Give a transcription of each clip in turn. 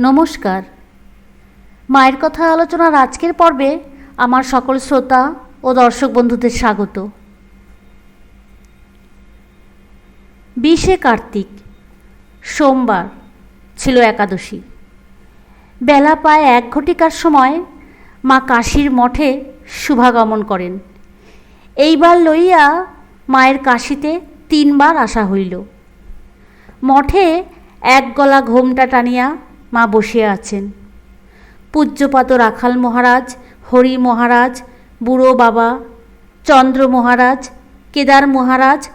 নমস্কার। মায়ের কথা আলোচনার আজকের পর্বে আমার সকল শ্রোতা ও দর্শক বন্ধুদের স্বাগত। বিশে কার্তিক, সোমবার, ছিল একাদশী। বেলা প্রায় এক ঘটিকার সময় মা কাশীর মঠে শুভাগমন করেন। এইবার লইয়া মায়ের কাশিতে তিনবার আসা হইল। মঠে এক গলা ঘোমটা টানিয়া মা বসিয়া আছেন। পূজ্যপাত রাখাল মহারাজ, হরি মহারাজ, বুড়ো বাবা, চন্দ্র মহারাজ, কেদার মহারাজ,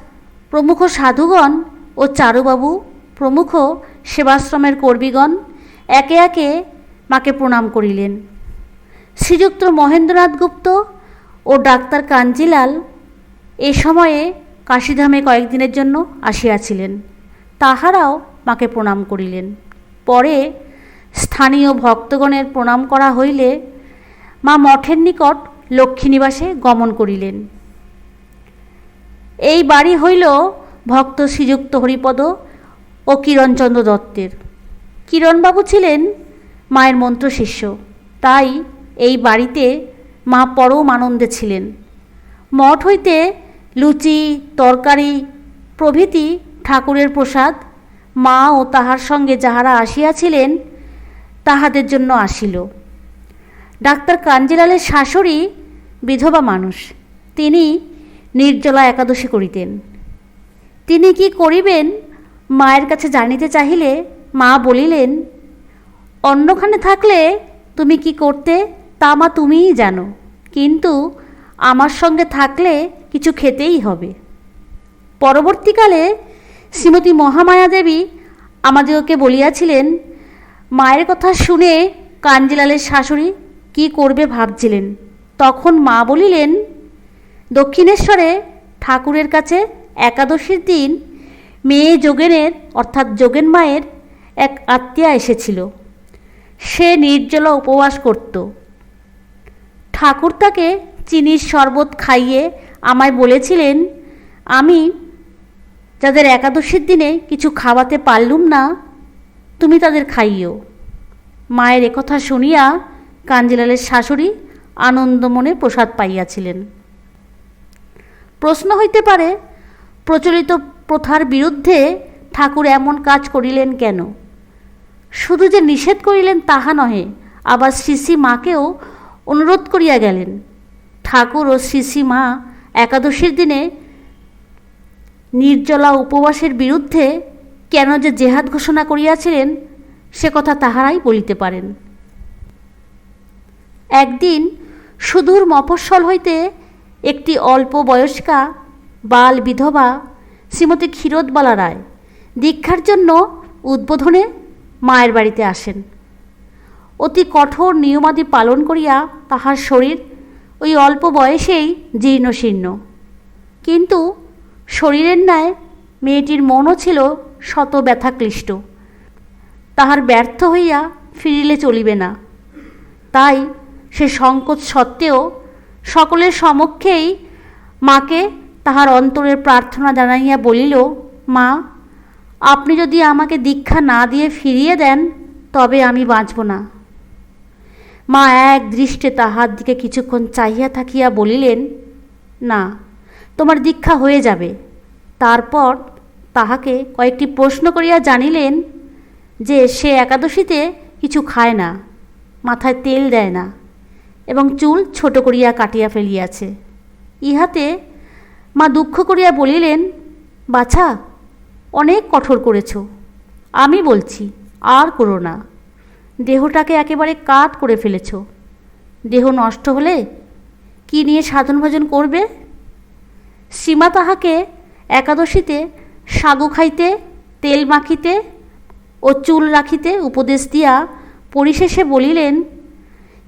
প্রমুখ সাধুগণ ও চারুবাবু, প্রমুখ সেবাশ্রমের কর্মীগণ একে একে মাকে প্রণাম করিলেন। শ্রীযুক্ত মহেন্দ্রনাথ গুপ্ত ও ডাক্তার কাঞ্জিলাল এ সময়ে কাশীধামে কয়েকদিনের জন্য আসিয়াছিলেন। তাহারাও মাকে প্রণাম করিলেন। পরে স্থানীয় ভক্তগণের প্রণাম করা হইলে মা মঠের নিকট লক্ষ্মীনিবাসে গমন করিলেন। এই বাড়ি হইল ভক্ত শ্রীযুক্ত হরিপদ ও কিরণচন্দ্র দত্তের। কিরণবাবু ছিলেন মায়ের মন্ত্র শিষ্য, তাই এই বাড়িতে মা পরম আনন্দে ছিলেন। মঠ হইতে লুচি, তরকারি, প্রভৃতি ঠাকুরের প্রসাদ মা ও তাহার সঙ্গে যাহারা আসিয়াছিলেন তাহাদের জন্য আসিল। ডাক্তার কাঞ্জিলালের শাশুড়ি বিধবা মানুষ। তিনি নির্জলা একাদশী করিতেন। তিনি কি করিবেন মায়ের কাছে জানিতে চাহিলে মা বলিলেন, অন্যখানে থাকলে তুমি কি করতে তা মা তুমিই জানো, কিন্তু আমার সঙ্গে থাকলে কিছু খেতেই হবে। পরবর্তীকালে শ্রীমতী মহামায়া দেবী আমাদেরকে বলিয়াছিলেন মায়ের কথা শুনে কাঞ্জিলালের শাশুড়ি কি করবে ভাবছিলেন। তখন মা বলিলেন, দক্ষিণেশ্বরে ঠাকুরের কাছে একাদশীর দিন মেয়ে যোগেনের, অর্থাৎ যোগেন মায়ের, এক আত্মীয়া এসেছিল। সে নির্জলা উপবাস করত। ঠাকুর তাকে চিনির শরবত খাইয়ে আমায় বলেছিলেন, আমি যাদের একাদশীর দিনে কিছু খাওয়াতে পারলুম না তুমি তাদের খাইও। মায়ের একথা শুনিয়া কাঞ্জিলালের শাশুড়ি আনন্দমনে প্রসাদ পাইয়াছিলেন। প্রশ্ন হইতে পারে, প্রচলিত প্রথার বিরুদ্ধে ঠাকুর এমন কাজ করিলেন কেন? শুধু যে নিষেধ করিলেন তাহা নহে, আবার শ্রী মাকেও অনুরোধ করিয়া গেলেন। ঠাকুর ও শ্রী মা একাদশীর দিনে নির্জলা উপবাসের বিরুদ্ধে কেন যে জেহাদ ঘোষণা করিয়াছিলেন, সে কথা তাহারাই বলিতে পারেন। একদিন সুদূর মফস্বল হইতে একটি অল্প বয়স্কা বাল বিধবা শ্রীমতী ক্ষীরোদবালা রায় দীক্ষার জন্য উদ্বোধনে মায়ের বাড়িতে আসেন। অতি কঠোর নিয়মাদি পালন করিয়া তাহার শরীর ওই অল্প বয়সেই জীর্ণশীর্ণ। কিন্তু শরীরের ন্যায় মেয়েটির মনও ছিল শত ব্যথাক্লিষ্ট তাহার ব্যর্থ হইয়া ফিরিলে চলিবে না। তাই সে সংকোচ সত্ত্বেও সকলের সমক্ষেই মাকে তাহার অন্তরের প্রার্থনা জানাইয়া বলিল, মা, আপনি যদি আমাকে দীক্ষা না দিয়ে ফিরিয়ে দেন, তবে আমি বাঁচব না। মা এক দৃষ্টে তাহার দিকে কিছুক্ষণ চাহিয়া থাকিয়া বলিলেন, না, তোমার দীক্ষা হয়ে যাবে। তারপর তাহাকে কয়েকটি প্রশ্ন করিয়া জানিলেন যে সে একাদশীতে কিছু খায় না, মাথায় তেল দেয় না এবং চুল ছোট করিয়া কাটিয়া ফেলিয়াছে। ইহাতে মা দুঃখ করিয়া বলিলেন, বাছা, অনেক কঠোর করেছ। আমি বলছি, আর করো না। দেহটাকে একেবারে কাট করে ফেলেছ। দেহ নষ্ট হলে কি নিয়ে সাধন ভজন করবে? সীমা তাহাকে একাদশীতে সাগু খাইতে, তেল মাখিতে ও চুল রাখিতে উপদেশ দিয়া পরিশেষে বলিলেন,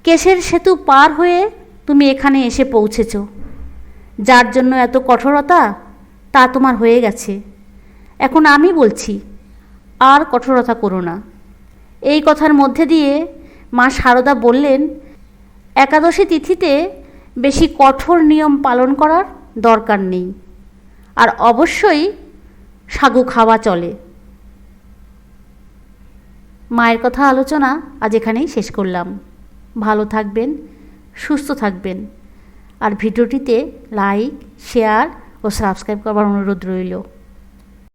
কেশের সেতু পার হয়ে তুমি এখানে এসে পৌঁছেছ। যার জন্য এত কঠোরতা, তা তোমার হয়ে গেছে। এখন আমি বলছি, আর কঠোরতা করো না। এই কথার মধ্যে দিয়ে মা সারদা বললেন, একাদশী তিথিতে বেশি কঠোর নিয়ম পালন করার দরকার নেই। আর অবশ্যই সাগু খাওয়া চলে। মায়ের কথা আলোচনা আজ এখানেই শেষ করলাম। ভালো থাকবেন, সুস্থ থাকবেন। আর ভিডিওটিতে লাইক শেয়ার ও সাবস্ক্রাইব করবার অনুরোধ রইল।